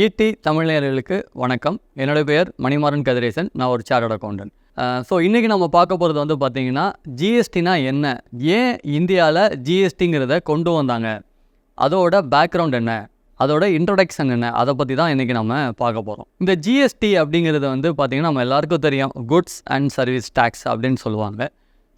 ED தமிழர்களுக்கு வணக்கம். என்னோடய பெயர் மணிமாறன் கதிரேசன். நான் ஒரு சார்ட் அக்கௌண்டன்ட் ஸோ இன்றைக்கி நம்ம பார்க்க போகிறது வந்து பார்த்திங்கன்னா ஜிஎஸ்டினா என்ன? ஏன் இந்தியாவில் ஜிஎஸ்டிங்கிறத கொண்டு வந்தாங்க? அதோட பேக்ரவுண்ட் என்ன? அதோட இன்ட்ரொடக்ஷன் என்ன? அதை பற்றி தான் இன்றைக்கி நம்ம பார்க்க போகிறோம் இந்த ஜிஎஸ்டி அப்படிங்கிறது வந்து பார்த்திங்கன்னா நம்ம எல்லாருக்கும் தெரியும். குட்ஸ் அண்ட் சர்வீஸ் டேக்ஸ் அப்படின்னு சொல்லுவாங்க.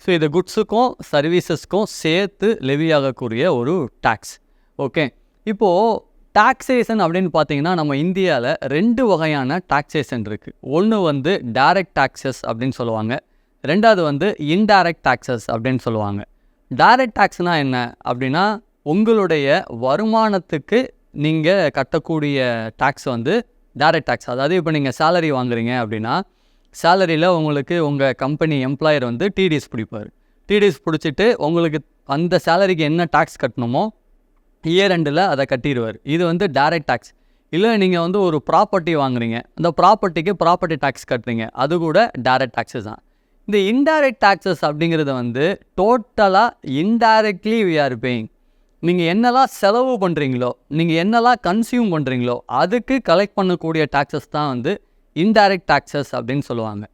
ஸோ இது குட்ஸுக்கும் சர்வீசஸ்க்கும் சேர்த்து லெவி ஆகக்கூடிய ஒரு டேக்ஸ் ஓகே இப்போது டாக்ஸேஷன் அப்படின்னு பார்த்தீங்கன்னா நம்ம இந்தியாவில் ரெண்டு வகையான டாக்ஸேஷன் இருக்குது ஒன்று வந்து டைரக்ட் டாக்ஸஸ் அப்படின்னு சொல்லுவாங்க. ரெண்டாவது வந்து இன்டைரக்ட் டாக்ஸஸ் அப்படின்னு சொல்லுவாங்க. டைரக்ட் டாக்ஸ்னால் என்ன? அப்படின்னா உங்களுடைய வருமானத்துக்கு நீங்கள் கட்டக்கூடிய டாக்ஸ் வந்து டைரக்ட் டாக்ஸ் அதாவது இப்போ நீங்கள் சேலரி வாங்குறீங்க அப்படின்னா சேலரியில் உங்களுக்கு உங்கள் கம்பெனி எம்ப்ளாயர் வந்து டிடிஎஸ் பிடிப்பார். டிடிஎஸ் பிடிச்சிட்டு உங்களுக்கு அந்த சேலரிக்கு என்ன டாக்ஸ் கட்டணுமோ இயர் எண்டில் அதை கட்டிடுவார். இது வந்து டைரக்ட் டேக்ஸ் இல்லை நீங்கள் வந்து ஒரு ப்ராப்பர்ட்டி வாங்குறீங்க. அந்த ப்ராப்பர்ட்டிக்கு ப்ராப்பர்ட்டி டேக்ஸ் கட்டுறீங்க. அது கூட டைரக்ட் டேக்ஸஸ் தான். இந்த இன்டைரக்ட் டேக்ஸஸ் அப்படிங்கிறது வந்து டோட்டலாக இன்டைரக்ட்லி வி ஆர் பேயிங் நீங்கள் என்னெல்லாம் செலவு பண்ணுறீங்களோ நீங்கள் என்னெல்லாம் கன்சியூம் பண்ணுறீங்களோ அதுக்கு கலெக்ட் பண்ணக்கூடிய டாக்ஸஸ் தான் வந்து இன்டைரக்ட் டாக்ஸஸ் அப்படின்னு சொல்லுவாங்க.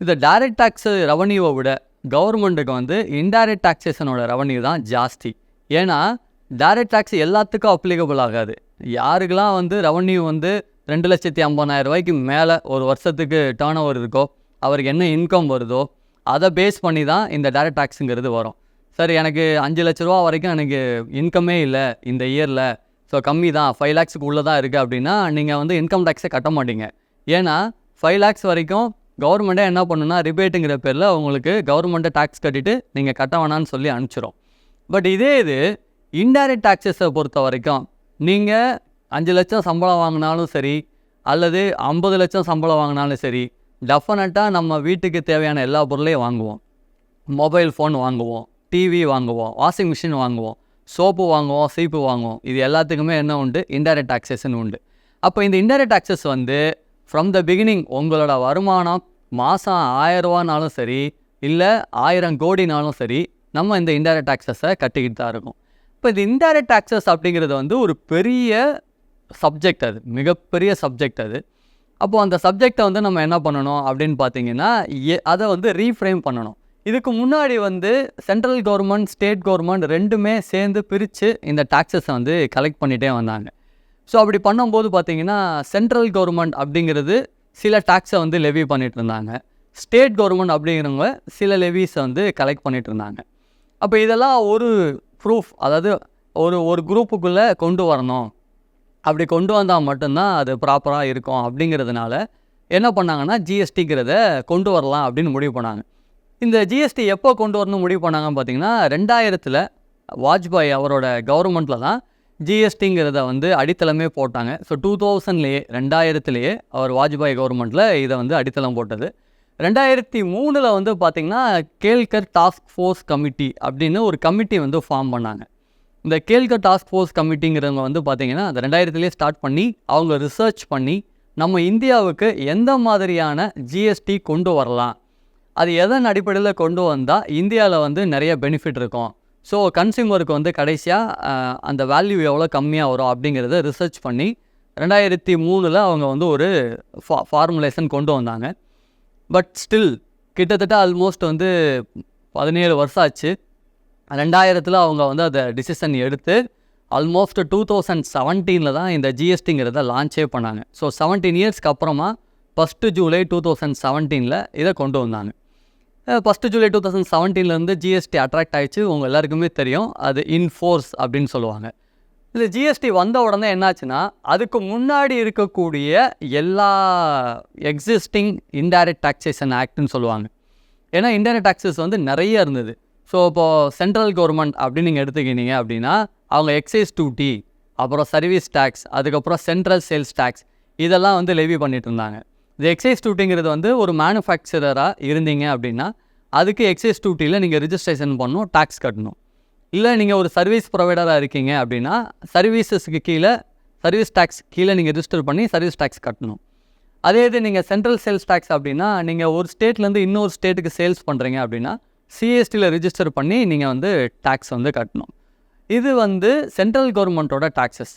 இந்த டைரக்ட் டேக்ஸு ரெவன்யூவை விட கவர்மெண்ட்டுக்கு வந்து இன்டைரக்ட் டேக்ஸேஷனோட ரெவன்யூ தான் ஜாஸ்தி. ஏன்னா டைரக்ட் டேக்ஸ் எல்லாத்துக்கும் அப்ளிகபிள் ஆகாது. யாருக்கெல்லாம் வந்து ரெவன்யூ வந்து ரெண்டு லட்சத்தி ஐம்பதாயிரம் ரூபாய்க்கு மேலே ஒரு வருஷத்துக்கு டேர்ன் ஓவர் இருக்கோ அவருக்கு என்ன இன்கம் வருதோ அதை பேஸ் பண்ணி தான் இந்த டைரக்ட் டேக்ஸுங்கிறது வரும். சார் எனக்கு அஞ்சு லட்ச ரூபா வரைக்கும் எனக்கு இன்கமே இல்லை இந்த இயரில் ஸோ கம்மி தான். ஃபைவ் லேக்ஸுக்கு உள்ளே தான் இருக்குது அப்படின்னா நீங்கள் வந்து இன்கம் டேக்ஸை கட்ட மாட்டீங்க. ஏன்னா ஃபைவ் லேக்ஸ் வரைக்கும் கவர்மெண்ட்டே என்ன பண்ணுன்னா ரிபேட்டுங்கிற பேரில் உங்களுக்கு கவர்மெண்ட்டை டேக்ஸ் கட்டிட்டு நீங்கள் கட்ட வேணான்னு சொல்லி அனுப்பிச்சிடும் பட் இதே இது இன்டைரக்ட் டாக்ஸஸை பொறுத்த வரைக்கும் நீங்கள் அஞ்சு லட்சம் சம்பளம் வாங்கினாலும் சரி அல்லது ஐம்பது லட்சம் சம்பளம் வாங்கினாலும் சரி டெஃபினட்டாக நம்ம வீட்டுக்கு தேவையான எல்லா பொருளையும் வாங்குவோம். மொபைல் ஃபோன் வாங்குவோம் டிவி வாங்குவோம் வாஷிங் மிஷின் வாங்குவோம் சோப்பு வாங்குவோம் சீப்பு வாங்குவோம். இது எல்லாத்துக்குமே என்ன உண்டு? இன்டைரக்ட் டாக்ஸேஷன் உண்டு. அப்போ இந்த இன்டைரக்ட் டாக்ஸஸ் வந்து ஃப்ரம் த பிகினிங் உங்களோட வருமானம் மாதம் ஆயிரரூவானாலும் சரி இல்லை ஆயிரம் கோடினாலும் சரி நம்ம இந்த இன்டைரக்ட் டாக்ஸஸை கட்டிக்கிட்டு தான் இருக்கோம். இப்போ இந்த இன்டைரக்ட் டாக்ஸஸ் அப்படிங்கிறது வந்து ஒரு பெரிய சப்ஜெக்ட் அது. மிகப்பெரிய சப்ஜெக்ட் அது. அப்போது அந்த சப்ஜெக்டை வந்து நம்ம என்ன பண்ணணும் அப்படின்னு பார்த்தீங்கன்னா எ- அதை வந்து ரீஃப்ரேம் பண்ணணும். இதுக்கு முன்னாடி வந்து சென்ட்ரல் கவர்மெண்ட் ஸ்டேட் கவர்மெண்ட் ரெண்டுமே சேர்ந்து பிரித்து இந்த டாக்ஸஸை வந்து கலெக்ட் பண்ணிகிட்டே வந்தாங்க. ஸோ அப்படி பண்ணும்போது பார்த்திங்கன்னா சென்ட்ரல் கவர்மெண்ட் அப்படிங்கிறது சில டாக்ஸை வந்து லெவி பண்ணிகிட்டு இருந்தாங்க. ஸ்டேட் கவர்மெண்ட் அப்படிங்கிறவங்க சில லெவிஸை வந்து கலெக்ட் பண்ணிகிட்டு இருந்தாங்க. அப்போ இதெல்லாம் ஒரு ப்ரூஃப் அதாவது ஒரு ஒரு குரூப்புக்குள்ளே கொண்டு வரணும். அப்படி கொண்டு வந்தால் மட்டும்தான் அது ப்ராப்பராக இருக்கும் அப்படிங்கிறதுனால என்ன பண்ணாங்கன்னா ஜிஎஸ்டிங்கிறத கொண்டு வரலாம் அப்படின்னு முடிவு பண்ணாங்க. இந்த ஜிஎஸ்டி எப்போ கொண்டு வரணும் முடிவு பண்ணாங்கன்னு பார்த்தீங்கன்னா ரெண்டாயிரத்தில் வாஜ்பாய் அவரோட கவர்மெண்ட்டில் தான் ஜிஎஸ்டிங்கிறத வந்து அடித்தளமே போட்டாங்க. ஸோ டூ தௌசண்ட்லேயே ரெண்டாயிரத்துலேயே அவர் வாஜ்பாய் கவர்மெண்ட்டில் இதை வந்து அடித்தளம் போட்டது. ரெண்டாயிரத்தி மூணில் வந்து பார்த்திங்கன்னா கேல்கர் டாஸ்க் ஃபோர்ஸ் கமிட்டி அப்படின்னு ஒரு கமிட்டி வந்து ஃபார்ம் பண்ணாங்க. இந்த கேல்கர் டாஸ்க் ஃபோர்ஸ் கமிட்டிங்கிறவங்க வந்து பார்த்திங்கன்னா அந்த ரெண்டாயிரத்துலேயே ஸ்டார்ட் பண்ணி அவங்க ரிசர்ச் பண்ணி நம்ம இந்தியாவுக்கு எந்த மாதிரியான ஜிஎஸ்டி கொண்டு வரலாம்? அது எதன் அடிப்படையில் கொண்டு வந்தால் இந்தியாவில் வந்து நிறைய பெனிஃபிட் இருக்கும்? ஸோ கன்சியூமருக்கு வந்து கடைசியாக அந்த வேல்யூ எவ்வளோ கம்மியாக வரும் அப்படிங்கிறத ரிசர்ச் பண்ணி ரெண்டாயிரத்தி மூணில் அவங்க வந்து ஒரு ஃபா ஃபார்முலேஷன் கொண்டு வந்தாங்க. பட் ஸ்டில் கிட்டத்தட்ட ஆல்மோஸ்ட் வந்து பதினேழு வருஷம் ஆச்சு. ரெண்டாயிரத்தில் அவங்க வந்து அதை டிசிஷன் எடுத்து ஆல்மோஸ்ட் டூ தௌசண்ட் செவன்டீனில் தான் இந்த ஜிஎஸ்டிங்கிறத லான்ச்சே பண்ணாங்க. ஸோ செவன்டீன் இயர்ஸ்க்கு அப்புறமா ஃபஸ்ட்டு ஜூலை டூ தௌசண்ட் செவன்டீனில் இதை கொண்டு வந்தாங்க. ஃபஸ்ட்டு ஜூலை டூ தௌசண்ட் செவன்டீன்லேருந்து ஜிஎஸ்டி அட்ராக்ட் ஆயிடுச்சு. உங்கள் எல்லாருக்குமே தெரியும். அது இன்ஃபோர்ஸ் அப்படின்னு சொல்லுவாங்க. இந்த ஜிஎஸ்டி வந்த உடனே என்னாச்சுன்னா அதுக்கு முன்னாடி இருக்கக்கூடிய எல்லா எக்ஸிஸ்டிங் இன்டைரக்ட் டாக்ஸேஷன் ஆக்ட்னு சொல்லுவாங்க. ஏன்னா இன்டைரக்ட் டாக்ஸஸ் வந்து நிறைய இருந்தது. ஸோ இப்போது சென்ட்ரல் கவர்மெண்ட் அப்படின்னு நீங்கள் எடுத்துக்கினீங்க அப்படின்னா அவங்க எக்ஸைஸ் டியூட்டி அப்புறம் சர்வீஸ் டேக்ஸ் அதுக்கப்புறம் சென்ட்ரல் சேல்ஸ் டேக்ஸ் இதெல்லாம் வந்து லெவி பண்ணிட்டு இருந்தாங்க. இந்த எக்ஸைஸ் டியூட்டிங்கிறது வந்து ஒரு மேனுஃபேக்சரராக இருந்தீங்க அப்படின்னா அதுக்கு எக்ஸைஸ் டியூட்டியில் நீங்கள் ரிஜிஸ்ட்ரேஷன் பண்ணணும் டேக்ஸ் கட்டணும். இல்லை நீங்கள் ஒரு சர்வீஸ் ப்ரொவைடராக இருக்கீங்க அப்படின்னா சர்வீசஸ்க்கு கீழே சர்வீஸ் டேக்ஸ் கீழே நீங்கள் ரிஜிஸ்டர் பண்ணி சர்வீஸ் டேக்ஸ் கட்டணும். அதே இது நீங்கள் சென்ட்ரல் சேல்ஸ் டேக்ஸ் அப்படின்னா நீங்கள் ஒரு ஸ்டேட்லேருந்து இன்னொரு ஸ்டேட்டுக்கு சேல்ஸ் பண்ணுறீங்க அப்படின்னா சிஎஸ்டியில் ரிஜிஸ்டர் பண்ணி நீங்கள் வந்து டேக்ஸ் வந்து கட்டணும். இது வந்து சென்ட்ரல் கவர்மெண்ட்டோட டேக்ஸஸ்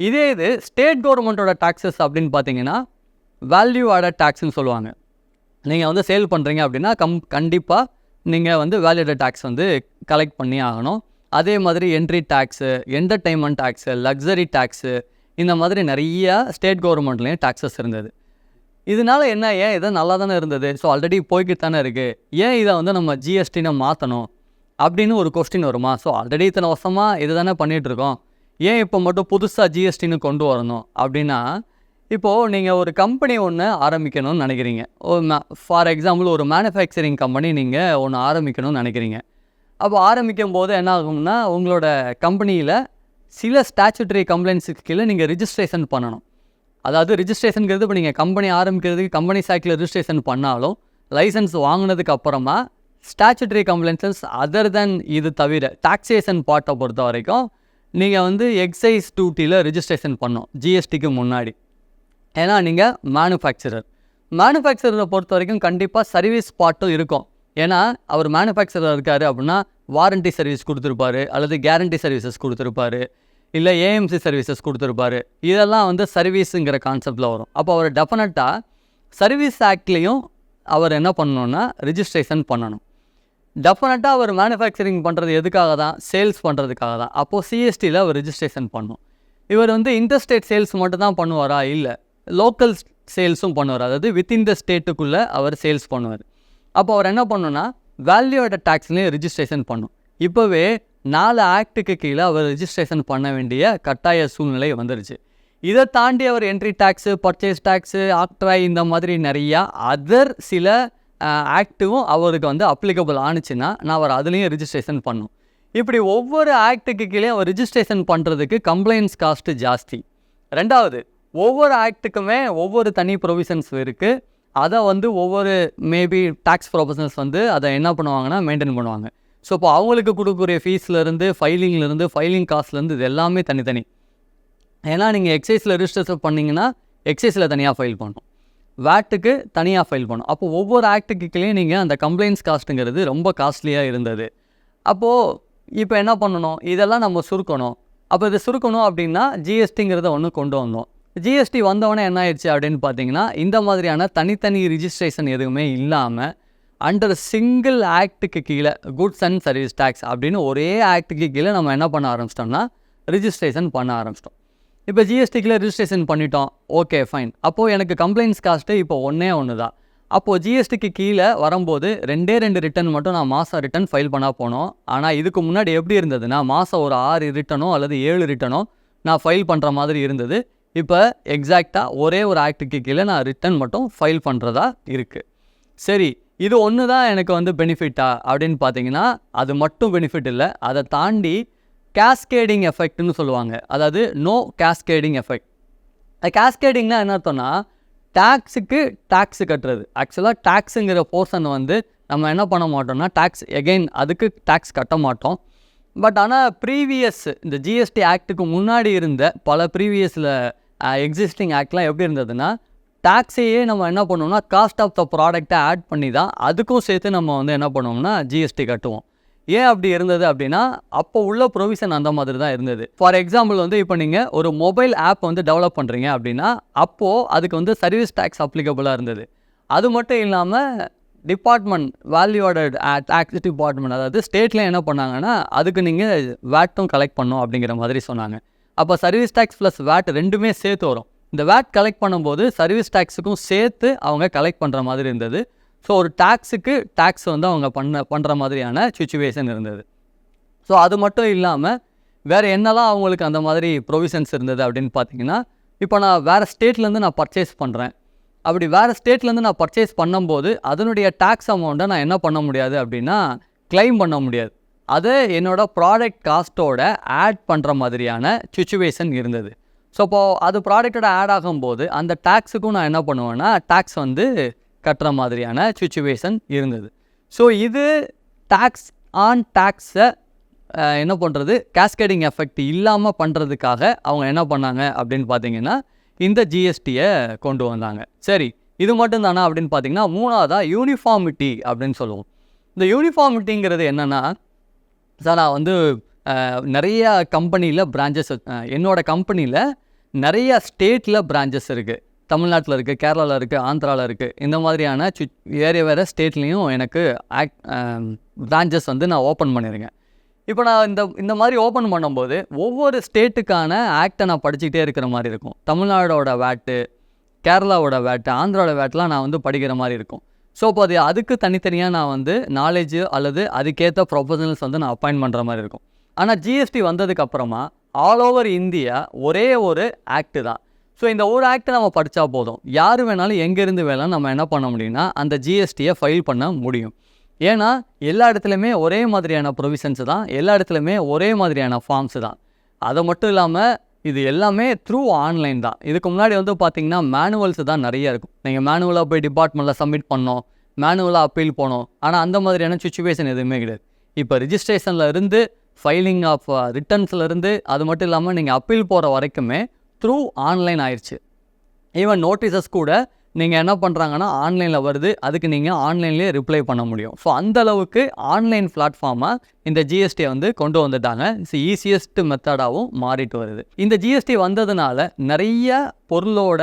இதே இது ஸ்டேட் கவர்மெண்ட்டோட டேக்ஸஸ் அப்படின்னு பார்த்தீங்கன்னா வேல்யூ ஆடட் டேக்ஸ்னு சொல்லுவாங்க. நீங்கள் வந்து சேல் பண்ணுறீங்க அப்படின்னா கம் கண்டிப்பாக நீங்கள் வந்து வேல்யூட டேக்ஸ் வந்து கலெக்ட் பண்ணி ஆகணும். அதே மாதிரி entry tax entertainment tax luxury tax இந்த மாதிரி நிறையா ஸ்டேட் கவர்மெண்ட்லேயும் டேக்ஸஸ் இருந்தது. இதனால என்ன ஏன் இதை நல்லா தானே இருந்தது? ஸோ ஆல்ரெடி போய்கிட்டு தானே இருக்குது ஏன் இதை வந்து நம்ம ஜிஎஸ்டினை மாற்றணும் அப்படின்னு ஒரு கொஸ்டின் வருமா? ஸோ ஆல்ரெடி இத்தனை வருஷமாக இது தானே பண்ணிகிட்ருக்கோம் ஏன் இப்போ மட்டும் புதுசாக ஜிஎஸ்டின்னு கொண்டு வரணும்? அப்படின்னா இப்போது நீங்கள் ஒரு கம்பெனி ஒன்று ஆரம்பிக்கணும்னு நினைக்கிறீங்க. ஃபார் எக்ஸாம்பிள் ஒரு மேனுஃபேக்சரிங் கம்பெனி நீங்கள் ஒன்று ஆரம்பிக்கணும்னு நினைக்கிறீங்க. அப்போ ஆரம்பிக்கும் போது என்ன ஆகும்னா உங்களோட கம்பெனியில் சில ஸ்டாச்சுட்ரி கம்ப்ளைண்ட்ஸுக்கு கீழே நீங்கள் ரிஜிஸ்ட்ரேஷன் பண்ணணும். அதாவது ரிஜிஸ்ட்ரேஷனுங்கிறது இப்போ நீங்கள் கம்பெனி ஆரம்பிக்கிறதுக்கு கம்பெனி சாக்கில் ரிஜிஸ்ட்ரேஷன் பண்ணாலும் லைசன்ஸ் வாங்கினதுக்கு அப்புறமா ஸ்டாச்சுட்ரி கம்ப்ளைண்ட்ஸஸ் அதர் தென் இது தவிர டாக்ஸேஷன் பார்ட்டை பொறுத்த வரைக்கும் நீங்கள் வந்து எக்ஸைஸ் டியூட்டியில் ரிஜிஸ்ட்ரேஷன் பண்ணோம் ஜிஎஸ்டிக்கு முன்னாடி. ஏன்னா நீங்கள் மேனுஃபேக்சரர் மேனுஃபேக்சரரை பொறுத்த வரைக்கும் கண்டிப்பாக சர்வீஸ் பார்ட்டும் இருக்கும். ஏன்னா அவர் மேனுஃபேக்சராக இருக்கார் அப்படின்னா வாரண்டி சர்வீஸ் கொடுத்துருப்பாரு அல்லது கேரண்டி சர்வீசஸ் கொடுத்துருப்பாரு இல்லை ஏஎம்சி சர்வீசஸ் கொடுத்துருப்பாரு. இதெல்லாம் வந்து சர்வீஸுங்கிற கான்செப்டில் வரும். அப்போ அவர் டெஃபினட்டாக சர்வீஸ் ஆக்ட்லேயும் அவர் என்ன பண்ணணும்னா ரிஜிஸ்ட்ரேஷன் பண்ணணும். டெஃபினட்டாக அவர் மேனுஃபேக்சரிங் பண்ணுறது எதுக்காக தான்? சேல்ஸ் பண்ணுறதுக்காக தான். அப்போது சிஎஸ்டியில் அவர் ரிஜிஸ்ட்ரேஷன் பண்ணும். இவர் வந்து இன்டர்ஸ்டேட் சேல்ஸ் மட்டும் தான் பண்ணுவாரா? இல்லை. லோக்கல் சேல்ஸும் பண்ணுவார். அதாவது வித்தின் த ஸ்டேட்டுக்குள்ளே அவர் சேல்ஸ் பண்ணுவார். அப்போ அவர் என்ன பண்ணணும்னா வேல்யூட டேக்ஸ்லேயும் ரிஜிஸ்ட்ரேஷன் பண்ணும். இப்போவே நாலு ஆக்டுக்கு கீழே அவர் ரிஜிஸ்ட்ரேஷன் பண்ண வேண்டிய கட்டாய சூழ்நிலை வந்துருச்சு. இதை தாண்டி அவர் entry tax purchase tax octroi இந்த மாதிரி நிறையா அதர் சில ஆக்டும் அவருக்கு வந்து அப்ளிகபிள் ஆணுச்சுன்னா நான் அவர் அதுலேயும் ரிஜிஸ்ட்ரேஷன் பண்ணும். இப்படி ஒவ்வொரு ஆக்டுக்கு கீழே அவர் ரிஜிஸ்ட்ரேஷன் பண்ணுறதுக்கு கம்ப்ளைண்ட்ஸ் காஸ்ட்டு ஜாஸ்தி. ரெண்டாவது ஒவ்வொரு ஆக்டுக்குமே ஒவ்வொரு தனி ப்ரொவிஷன்ஸ் இருக்குது அதை வந்து ஒவ்வொரு மேபி டேக்ஸ் ப்ரொஃபஷனல்ஸ் வந்து அதை என்ன பண்ணுவாங்கன்னா மெயின்டைன் பண்ணுவாங்க. ஸோ இப்போ அவங்களுக்கு கொடுக்கக்கூடிய ஃபீஸ்லேருந்து ஃபைலிங்லேருந்து ஃபைலிங் காஸ்ட்லேருந்து இது எல்லாமே தனித்தனி. ஏன்னா நீங்கள் எக்ஸைஸில் ரிஜிஸ்டர் பண்ணிங்கன்னா எக்ஸைஸில் தனியாக ஃபைல் பண்ணும் வேட்டுக்கு தனியாக ஃபைல் பண்ணும் அப்போ ஒவ்வொரு ஆக்ட்டுக்கு நீங்கள் அந்த கம்ப்ளைண்ட்ஸ் காஸ்ட்டுங்கிறது ரொம்ப காஸ்ட்லியாக இருந்தது. அப்போது இப்போ என்ன பண்ணணும்? இதெல்லாம் நம்ம சுருக்கணும். அப்போ இதை சுருக்கணும் அப்படின்னா ஜிஎஸ்டிங்கிறத ஒன்று கொண்டு வந்தோம். ஜிஎஸ்டி வந்தவொடனே என்ன ஆயிடுச்சு அப்படின்னு பார்த்தீங்கன்னா இந்த மாதிரியான தனித்தனி ரிஜிஸ்ட்ரேஷன் எதுவுமே இல்லாமல் அண்டர் சிங்கிள் ஆக்ட்டுக்கு கீழே குட்ஸ் அண்ட் சர்வீஸ் டேக்ஸ் அப்படின்னு ஒரே ஆக்ட்டுக்கு கீழே நம்ம என்ன பண்ண ஆரம்பிச்சிட்டோம்னா ரிஜிஸ்ட்ரேஷன் பண்ண ஆரம்பிச்சிட்டோம். இப்போ ஜிஎஸ்டிக்கில் ரிஜிஸ்ட்ரேஷன் பண்ணிட்டோம். ஓகே ஃபைன் அப்போது எனக்கு கம்ப்ளைண்ட்ஸ் காஸ்ட்டு இப்போ ஒன்றே ஒன்று தான் அப்போது ஜிஎஸ்டிக்கு கீழே வரும்போது ரெண்டே ரெண்டு ரிட்டன் மட்டும் நான் மாதம் ரிட்டன் ஃபைல் பண்ணால் போனோம். ஆனால் இதுக்கு முன்னாடி எப்படி இருந்ததுன்னா மாதம் ஒரு ஆறு ரிட்டனோ அல்லது ஏழு ரிட்டனோ நான் ஃபைல் பண்ணுற மாதிரி இருந்தது. இப்போ எக்ஸாக்டாக ஒரே ஒரு ஆக்ட்டுக்கு கீழே நான் ரிட்டன் மட்டும் ஃபைல் பண்ணுறதா இருக்குது சரி இது ஒன்று தான் எனக்கு வந்து பெனிஃபிட்டா அப்படின்னு பார்த்தீங்கன்னா அது மட்டும் பெனிஃபிட் இல்லை. அதை தாண்டி கேஸ்கேடிங் எஃபெக்ட்னு சொல்லுவாங்க. அதாவது நோ கேஸ்கேடிங் எஃபெக்ட் கேஸ்கேடிங்னா என்ன அர்த்தம்னா டேக்ஸுக்கு டேக்ஸ் கட்டுறது. ஆக்சுவலாக டேக்ஸுங்கிற போர்ஷன் வந்து நம்ம என்ன பண்ண மாட்டோம்னா டேக்ஸ் எகெயின் அதுக்கு டேக்ஸ் கட்ட மாட்டோம். பட் ஆனால் ப்ரீவியஸ் இந்த ஜிஎஸ்டி ஆக்ட்டுக்கு முன்னாடி இருந்த பல ப்ரீவியஸில் எக்ஸிஸ்டிங் ஆக்ட்லாம் எப்படி இருந்ததுன்னா டேக்ஸையே நம்ம என்ன பண்ணுவோம்னா காஸ்ட் ஆஃப் த ப்ராடக்டை ஆட் பண்ணி தான் அதுக்கும் சேர்த்து நம்ம வந்து என்ன பண்ணுவோம்னா ஜிஎஸ்டி கட்டுவோம். ஏன் அப்படி இருந்தது அப்படின்னா அப்போ உள்ள ப்ரொவிஷன் அந்த மாதிரி தான் இருந்தது. ஃபார் எக்ஸாம்பிள் வந்து இப்போ நீங்கள் ஒரு மொபைல் ஆப் வந்து டெவலப் பண்ணுறீங்க அப்படின்னா அப்போது அதுக்கு வந்து சர்வீஸ் டேக்ஸ் அப்ளிகபிளாக இருந்தது. அது மட்டும் இல்லாமல் டிபார்ட்மெண்ட் வேல்யூட டேக்ஸ் டிபார்ட்மெண்ட் அதாவது ஸ்டேட்டில் என்ன பண்ணாங்கன்னா அதுக்கு நீங்கள் வேட்டும் கலெக்ட் பண்ணும் அப்படிங்கிற மாதிரி சொன்னாங்க. அப்போ சர்வீஸ் டேக்ஸ் ப்ளஸ் வேட் ரெண்டுமே சேர்த்து வரும். இந்த வேட் கலெக்ட் பண்ணும்போது சர்வீஸ் டேக்ஸுக்கும் சேர்த்து அவங்க கலெக்ட் பண்ணுற மாதிரி இருந்தது. ஸோ ஒரு டேக்ஸுக்கு டேக்ஸ் வந்து அவங்க பண்ண பண்ணுற மாதிரியான சுச்சுவேஷன் இருந்தது. ஸோ அது மட்டும் இல்லாமல் வேறு என்னெல்லாம் அவங்களுக்கு அந்த மாதிரி ப்ரொவிஷன்ஸ் இருந்தது அப்படின்னு பார்த்தீங்கன்னா இப்போ நான் வேறு ஸ்டேட்லேருந்து நான் பர்ச்சேஸ் பண்ணுறேன் அப்படி வேறு ஸ்டேட்லேருந்து நான் பர்ச்சேஸ் பண்ணும்போது அதனுடைய டேக்ஸ் அமௌண்ட்டை நான் என்ன பண்ண முடியாது அப்படின்னா கிளைம் பண்ண முடியாது. அதை என்னோடய ப்ராடக்ட் காஸ்ட்டோட ஆட் பண்ணுற மாதிரியான சுச்சுவேஷன் இருந்தது. ஸோ இப்போது அது ப்ராடக்டோட ஆட் ஆகும்போது அந்த டேக்ஸுக்கும் நான் என்ன பண்ணுவேன்னா டேக்ஸ் வந்து கட்டுற மாதிரியான சுச்சுவேஷன் இருந்தது. ஸோ இது டேக்ஸ் ஆன் டேக்ஸை என்ன பண்ணுறது கேஸ்கேடிங் எஃபெக்ட் இல்லாமல் பண்ணுறதுக்காக அவங்க என்ன பண்ணாங்க அப்படின்னு பார்த்தீங்கன்னா இந்த ஜிஎஸ்டியை கொண்டு வந்தாங்க. சரி இது மட்டும் தானா அப்படின்னு பார்த்தீங்கன்னா மூணாவதாக யூனிஃபார்மிட்டி அப்படின்னு சொல்லுவோம். இந்த யூனிஃபார்மிட்டிங்கிறது என்னென்னா சார் நான் வந்து நிறையா கம்பெனியில் பிரான்ச்சஸ் என்னோடய கம்பெனியில் நிறையா ஸ்டேட்டில் பிரான்ச்சஸ் இருக்குது தமிழ்நாட்டில் இருக்குது கேரளாவில் இருக்குது ஆந்திராவில் இருக்குது இந்த மாதிரியான சு வேறு வேறு ஸ்டேட்லேயும் எனக்கு ஆக் பிரான்ச்சஸ் வந்து நான் ஓப்பன் பண்ணியிருக்கேன். இப்போ நான் இந்த இந்த மாதிரி ஓப்பன் பண்ணும்போது ஒவ்வொரு ஸ்டேட்டுக்கான ஆக்டை நான் படிச்சுக்கிட்டே இருக்கிற மாதிரி இருக்கும். தமிழ்நாடோட வேட்டு கேரளாவோட வேட்டு ஆந்திராவோட வேட்டெலாம் நான் வந்து படிக்கிற மாதிரி இருக்கும். ஸோ இப்போ அது அதுக்கு தனித்தனியாக நான் வந்து நாலேஜ் அல்லது அதுக்கேற்ற ப்ரொஃபஷனல்ஸ் வந்து நான் அப்பாயின்ட் பண்ணுற மாதிரி இருக்கும். ஆனால் ஜிஎஸ்டி வந்ததுக்கப்புறமா ஆல் ஓவர் இந்தியா ஒரே ஒரு ஆக்ட் தான். ஸோ இந்த ஒரு ஆக்டை நம்ம படித்தா போதும். யார் வேணாலும் எங்கேருந்து வேணாலும் நம்ம என்ன பண்ண முடியும்னா அந்த ஜிஎஸ்டியை ஃபைல் பண்ண முடியும். ஏன்னா எல்லா இடத்துலையுமே ஒரே மாதிரியான ப்ரொவிஷன்ஸ் தான் எல்லா இடத்துலையுமே ஒரே மாதிரியான ஃபார்ம்ஸ் தான். அது மட்டும் இல்லாமல் இது எல்லாமே த்ரூ ஆன்லைன் தான். இதுக்கு முன்னாடி வந்து பார்த்திங்கன்னா மேனுவல்ஸ் தான் நிறைய இருக்கும். நீங்கள் மேனுவலாக போய் டிபார்ட்மெண்ட்டில் சப்மிட் பண்ணோம் மேனுவலாக அப்பீல் போனோம். ஆனால் அந்த மாதிரியான சுச்சுவேஷன் எதுவுமே கிடையாது. இப்போ ரிஜிஸ்ட்ரேஷனில் இருந்து ஃபைலிங் ஆஃப் ரிட்டர்ன்ஸ்லேருந்து அது மட்டும் இல்லாமல் நீங்கள் அப்பீல் போகிற வரைக்குமே த்ரூ ஆன்லைன் ஆயிடுச்சு ஈவன் நோட்டீசஸ் கூட நீங்கள் என்ன பண்ணுறாங்கன்னா ஆன்லைனில் வருது. அதுக்கு நீங்கள் ஆன்லைன்லேயே ரிப்ளை பண்ண முடியும். ஸோ அந்த அளவுக்கு ஆன்லைன் பிளாட்ஃபார்மாக இந்த ஜிஎஸ்டியை வந்து கொண்டு வந்துட்டாங்க. இட்ஸ் ஈஸியஸ்ட் மெத்தடாகவும் மாறிட்டு வருது. இந்த ஜிஎஸ்டி வந்ததுனால நிறைய பொருளோட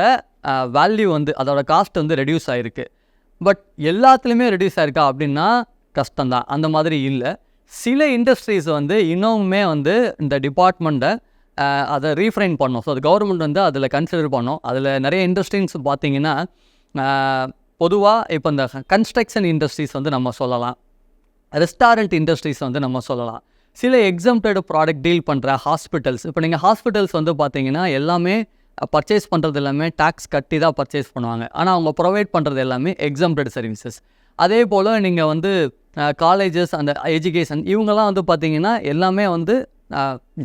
வேல்யூ வந்து அதோட காஸ்ட் வந்து ரெடியூஸ் ஆகிருக்கு பட் எல்லாத்துலேயுமே ரெடியூஸ் ஆயிருக்கா அப்படின்னா கஷ்டம்தான் அந்த மாதிரி இல்லை. சில இண்டஸ்ட்ரீஸ் வந்து இன்னமுமே வந்து இந்த டிபார்ட்மெண்ட்டை அதை ரீஃப்ரைன் பண்ணோம். ஸோ அது கவர்மெண்ட் வந்து அதில் கன்சிடர் பண்ணோம். அதில் நிறைய இண்டஸ்ட்ரீஸ் பார்த்தீங்கன்னா பொதுவாக இப்போ இந்த கன்ஸ்ட்ரக்ஷன் இண்டஸ்ட்ரீஸ் வந்து நம்ம சொல்லலாம். ரெஸ்டாரண்ட் இண்டஸ்ட்ரீஸ் வந்து நம்ம சொல்லலாம். சில எக்ஸம்டட் ப்ராடக்ட் டீல் பண்ணுற ஹாஸ்பிட்டல்ஸ் இப்போ நீங்கள் ஹாஸ்பிட்டல்ஸ் வந்து பார்த்தீங்கன்னா எல்லாமே பர்ச்சேஸ் பண்ணுறது எல்லாமே டேக்ஸ் கட்டி தான் பர்ச்சேஸ் பண்ணுவாங்க. ஆனால் அவங்க ப்ரொவைட் பண்ணுறது எல்லாமே எக்ஸம்டட் சர்வீசஸ் அதே போல் நீங்கள் வந்து காலேஜஸ் அந்த எஜுகேஷன் இவங்கெல்லாம் வந்து பார்த்தீங்கன்னா எல்லாமே வந்து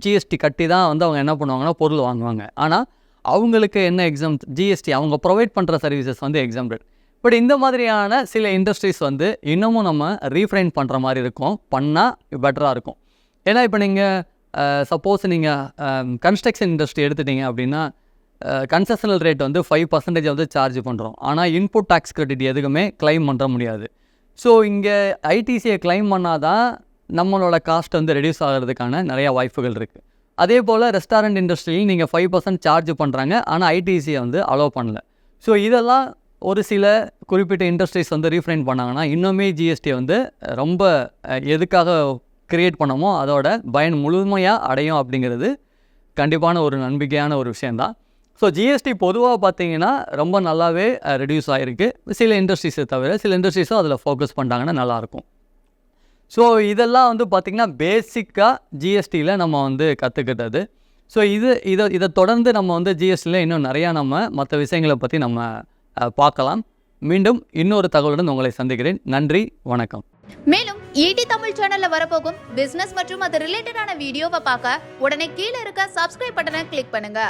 ஜிஎஸ்டி கட்டி தான் வந்து அவங்க என்ன பண்ணுவாங்கன்னா பொருள் வாங்குவாங்க. ஆனால் அவங்களுக்கு என்ன எக்ஸாம் ஜிஎஸ்டி அவங்க ப்ரொவைட் பண்ணுற சர்வீசஸ் வந்து எக்ஸாம்டட் பட் இந்த மாதிரியான சில இண்டஸ்ட்ரீஸ் வந்து இன்னமும் நம்ம ரீஃப்ரைன் பண்ணுற மாதிரி இருக்கும். பண்ணால் பெட்டராக இருக்கும். ஏன்னா இப்போ நீங்கள் சப்போஸ் நீங்கள் கன்ஸ்ட்ரக்ஷன் இண்டஸ்ட்ரி எடுத்துட்டீங்க அப்படின்னா கன்செஷனல் ரேட் வந்து ஃபைவ் பர்சன்டேஜ் வந்து சார்ஜ் பண்ணுறோம் ஆனால் இன்புட் டேக்ஸ் கிரெடிட் எதுக்குமே கிளைம் பண்ண முடியாது. ஸோ இங்கே ஐடிசியை கிளைம் பண்ணால் தான் நம்மளோட காஸ்ட் வந்து ரெடியூஸ் ஆகிறதுக்கான நிறையா வாய்ப்புகள் இருக்குது அதே போல் ரெஸ்டாரண்ட் இண்டஸ்ட்ரியில் நீங்கள் ஃபைவ் பர்சன்ட் சார்ஜ் பண்ணுறாங்க ஆனால் ஐடிசியை வந்து அலோவ் பண்ணல. ஸோ இதெல்லாம் ஒரு சில குறிப்பிட்ட இண்டஸ்ட்ரீஸ் வந்து ரீஃப்ரைன் பண்ணாங்கன்னா இன்னுமே ஜிஎஸ்டி வந்து ரொம்ப எதுக்காக க்ரியேட் பண்ணமோ அதோட பயன் முழுமையாக அடையும் அப்படிங்கிறது கண்டிப்பான ஒரு நம்பிக்கையான ஒரு விஷயந்தான் ஸோ ஜிஎஸ்டி பொதுவாக பார்த்தீங்கன்னா ரொம்ப நல்லாவே ரெடியூஸ் ஆகிருக்கு சில இண்டஸ்ட்ரீஸை தவிர சில இண்டஸ்ட்ரீஸும் அதில் ஃபோக்கஸ் பண்ணிட்டாங்கன்னா நல்லாயிருக்கும் ஸோ இதெல்லாம் வந்து பார்த்திங்கன்னா பேசிக்காக ஜிஎஸ்டியில் நம்ம வந்து கற்றுக்கிட்டது ஸோ இது இதை இதை தொடர்ந்து நம்ம வந்து ஜிஎஸ்டியில் இன்னும் நிறையா நம்ம மற்ற விஷயங்களை பற்றி நம்ம பார்க்கலாம். மீண்டும் இன்னொரு தகவலுடன் உங்களை சந்திக்கிறேன். நன்றி வணக்கம். மேலும் ஈடி தமிழ் சேனல்ல வரப்போகும் பிசினஸ் மற்றும் அது ரிலேட்டடான வீடியோவை பார்க்க உடனே கீழே இருக்க சப்ஸ்கிரைப் பட்டனை கிளிக் பண்ணுங்க.